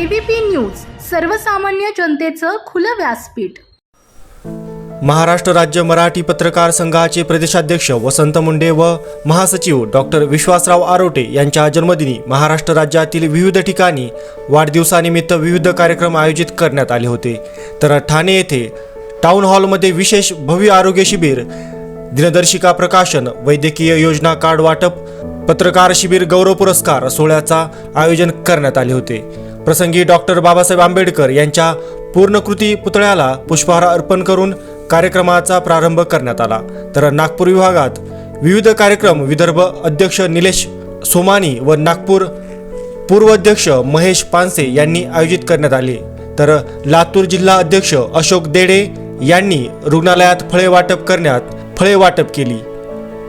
ABP news सर्वसामान्य जनतेचं खुलं व्यासपीठ. महाराष्ट्र राज्य मराठी पत्रकार संघाचे प्रदेशाध्यक्ष वसंत मुंडे व महासचिव डॉक्टर विश्वासराव आरोटे यांच्या जन्मदिनी महाराष्ट्र राज्यातील विविध ठिकाणी वाढदिवसानिमित्त विविध कार्यक्रम आयोजित करण्यात आले होते. तर ठाणे येथे टाउन हॉलमध्ये विशेष भव्य आरोग्य शिबिर दिनदर्शिका प्रकाशन वैद्यकीय योजना कार्ड वाटप पत्रकार शिबिर गौरव पुरस्कार सोहळ्याचा आयोजन करण्यात आले होते. प्रसंगी डॉक्टर बाबासाहेब आंबेडकर यांच्या पूर्णकृती पुतळ्याला पुष्पहार अर्पण करून कार्यक्रमाचा प्रारंभ करण्यात आला. तर नागपूर विभागात विविध कार्यक्रम विदर्भ अध्यक्ष निलेश सोमानी व नागपूर पूर्व अध्यक्ष महेश पानसे यांनी आयोजित करण्यात आले. तर लातूर जिल्हा अध्यक्ष अशोक देडे यांनी रुग्णालयात फळे वाटप करण्यात फळे वाटप केली.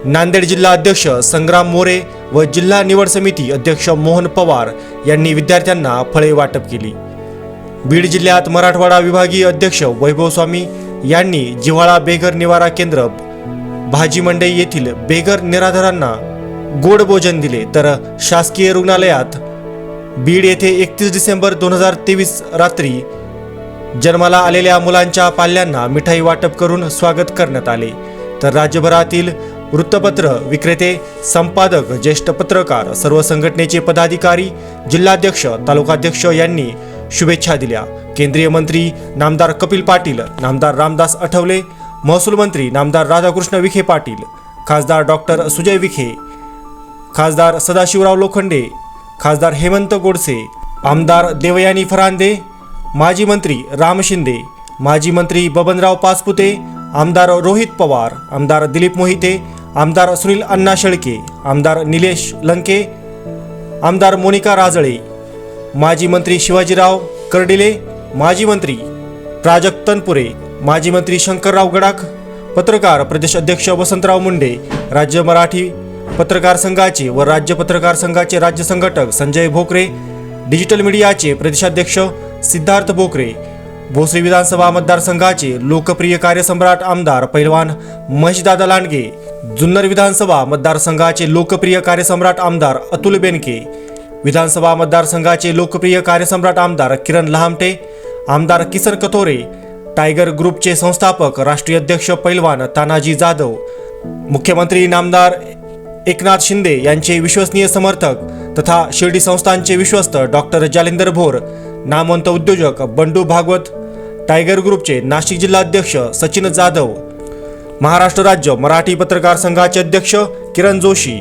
नांदेड जिल्हा अध्यक्ष संग्राम मोरे व जिल्हा निवड समिती अध्यक्ष मोहन पवार यांनी विद्यार्थ्यांना फळे वाटप केली. बीड जिल्ह्यात मराठवाडा विभागीय अध्यक्ष वैभव स्वामी यांनी जिव्हाळा बेघर निवारा केंद्र भाजी मंडई येथील बेघर निराधारांना गोड भोजन दिले. तर शासकीय रुग्णालयात बीड येथे एकतीस डिसेंबर दोन हजार तेवीस रात्री जन्माला आलेल्या मुलांच्या पाल्यांना मिठाई वाटप करून स्वागत करण्यात आले. तर राज्यभरातील वृत्तपत्र विक्रेते संपादक ज्येष्ठ पत्रकार सर्व संघटनेचे पदाधिकारी जिल्हाध्यक्ष तालुकाध्यक्ष यांनी शुभेच्छा दिल्या. केंद्रीय मंत्री नामदार कपिल पाटील नामदार रामदास आठवले महसूल मंत्री नामदार राधाकृष्ण विखे पाटील खासदार डॉक्टर सुजय विखे खासदार सदाशिवराव लोखंडे खासदार हेमंत गोडसे आमदार देवयानी फरांदे माजी मंत्री राम शिंदे माजी मंत्री बबनराव पाचपुते आमदार रोहित पवार आमदार दिलीप मोहिते आमदार सुनील अण्णा शेळके आमदार निलेश लंके आमदार मोनिका राजळे माजी मंत्री शिवाजीराव कर्डिले माजी मंत्री प्राजक्त तनपुरे माजी मंत्री शंकरराव गडाख पत्रकार प्रदेश अध्यक्ष वसंतराव मुंडे राज्य मराठी पत्रकार संघाचे व राज्य पत्रकार संघाचे राज्य संघटक संजय भोकरे डिजिटल मीडियाचे प्रदेशाध्यक्ष सिद्धार्थ भोकरे भोसरी विधानसभा मतदारसंघाचे लोकप्रिय कार्यसम्राट आमदार पैलवान महेशदादा लांडगे जुन्नर विधानसभा मतदारसंघाचे लोकप्रिय कार्यसम्राट आमदार अतुल बेनके विधानसभा मतदारसंघाचे लोकप्रिय कार्यसम्राट आमदार किरण लहामटे आमदार किसन कथोरे टायगर ग्रुपचे संस्थापक राष्ट्रीय अध्यक्ष पैलवान तानाजी जाधव मुख्यमंत्री नामदार एकनाथ शिंदे यांचे विश्वसनीय समर्थक तथा शिर्डी संस्थांचे विश्वस्त डॉक्टर जालिंदर भोर नामवंत उद्योजक बंडू भागवत टायगर ग्रुपचे नाशिक जिल्हाध्यक्ष सचिन जाधव महाराष्ट्र राज्य मराठी पत्रकार संघाचे अध्यक्ष किरण जोशी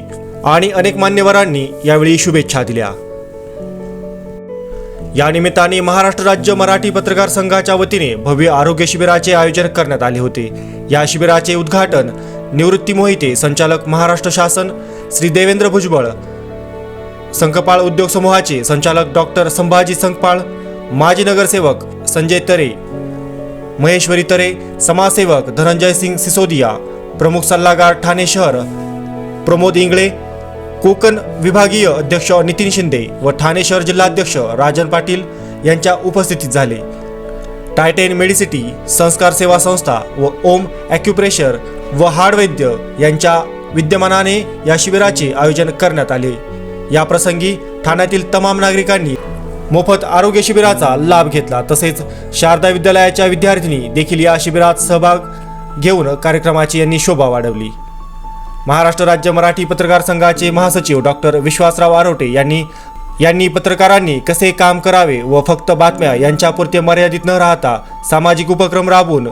आणि अनेक मान्यवरांनी यावेळी शुभेच्छा दिल्या. या निमित्ताने महाराष्ट्र राज्य मराठी पत्रकार संघाच्या वतीने भव्य आरोग्य शिबिराचे आयोजन करण्यात आले होते. या शिबिराचे उद्घाटन निवृत्ती मोहिते संचालक महाराष्ट्र शासन श्री देवेंद्र भुजबळ संकपाळ उद्योग समूहाचे संचालक डॉक्टर संभाजी संकपाळ माजी नगरसेवक संजय तरे महेश्वरी तरे समाजसेवक धनंजय सिंग सिसोदिया प्रमुख सल्लागार ठाणे शहर प्रमोद इंगळे कोकण विभागीय अध्यक्ष नितीन शिंदे व ठाणे शहर जिल्हाध्यक्ष राजन पाटील यांच्या उपस्थितीत झाले. टायटेन मेडिसिटी संस्कार सेवा संस्था व ओम ॲक्युप्रेशर व हाडवैद्य यांच्या विद्यमानाने या शिबिराचे आयोजन करण्यात आले. या प्रसंगी ठाण्यातील तमाम नागरिकांनी मोफत आरोग्य शिबिराचा लाभ घेतला. तसेच शारदा विद्यालयाच्या विद्यार्थिनी देखील या शिबिरात सहभाग घेऊन कार्यक्रमाची यांनी शोभा वाढवली. महाराष्ट्र राज्य मराठी पत्रकार संघाचे महासचिव डॉक्टर विश्वासराव आरोटे यांनी यांनी पत्रकारांनी कसे काम करावे व फक्त बातम्या यांच्यापुरते मर्यादित न राहता सामाजिक उपक्रम राबवून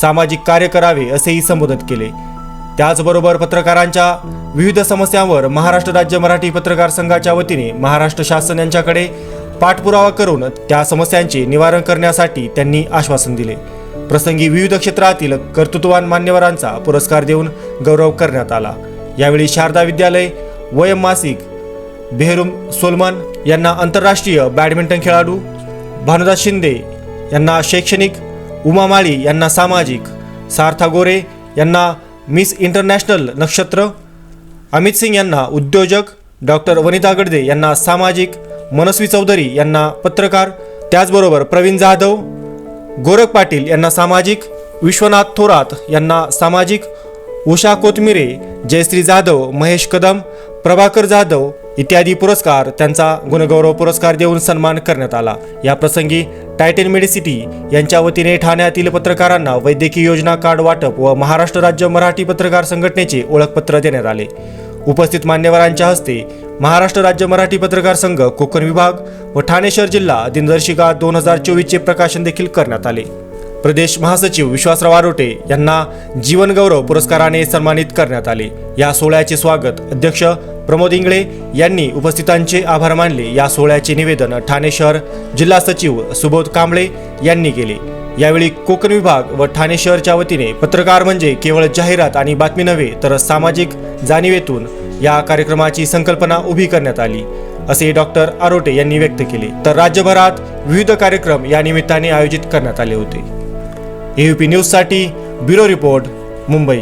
सामाजिक कार्य करावे असेही संबोधित केले. त्याचबरोबर पत्रकारांच्या विविध समस्यांवर महाराष्ट्र राज्य मराठी पत्रकार संघाच्या वतीने महाराष्ट्र शासन यांच्याकडे पाठपुरावा करून त्या समस्यांचे निवारण करण्यासाठी त्यांनी आश्वासन दिले. प्रसंगी विविध क्षेत्रातील कर्तृत्ववान मान्यवरांचा पुरस्कार देऊन गौरव करण्यात आला. यावेळी शारदा विद्यालय वयम मासिक बेहरुम सोलमन यांना आंतरराष्ट्रीय बॅडमिंटन खेळाडू भानुदास शिंदे यांना शैक्षणिक उमा माळी यांना सामाजिक सार्था गोरे यांना मिस इंटरनॅशनल नक्षत्र अमित सिंग यांना उद्योजक डॉक्टर वनिता गडदे यांना सामाजिक मनस्वी चौधरी यांना पत्रकार त्याचबरोबर प्रवीण जाधव गोरख पाटील यांना सामाजिक विश्वनाथ थोरात यांना सामाजिक उषा कोतमिरे जयश्री जाधव महेश कदम प्रभाकर जाधव इत्यादी पुरस्कार त्यांचा गुणगौरव पुरस्कार देऊन सन्मान करण्यात आला. या प्रसंगी टायटन मेडिसिटी यांच्या वतीने ठाण्यातील पत्रकारांना वैद्यकीय योजना कार्ड वाटप व महाराष्ट्र राज्य मराठी पत्रकार संघटनेचे ओळखपत्र देण्यात आले. उपस्थित मान्यवरांच्या हस्ते महाराष्ट्र राज्य मराठी पत्रकार संघ कोकण विभाग व ठाणे शहर जिल्हा दिनदर्शिका दोन हजार चोवीसचे प्रकाशन देखील करण्यात आले. प्रदेश महासचिव विश्वासराव आरोटे यांना जीवनगौरव पुरस्काराने सन्मानित करण्यात आले. या सोहळ्याचे स्वागत अध्यक्ष प्रमोद इंगळे यांनी उपस्थितांचे आभार मानले. या सोहळ्याचे निवेदन ठाणे शहर जिल्हा सचिव सुबोध कांबळे यांनी केले. यावेळी कोकण विभाग व ठाणे शहरच्या वतीने पत्रकार म्हणजे केवळ जाहिरात आणि बातमी नव्हे तर सामाजिक जाणीवेतून या कार्यक्रमाची संकल्पना उभी करण्यात आली असे डॉक्टर आरोटे यांनी व्यक्त केले. तर राज्यभरात विविध कार्यक्रम या निमित्ताने आयोजित करण्यात आले होते. एयुपी न्यूजसाठी ब्युरो रिपोर्ट मुंबई.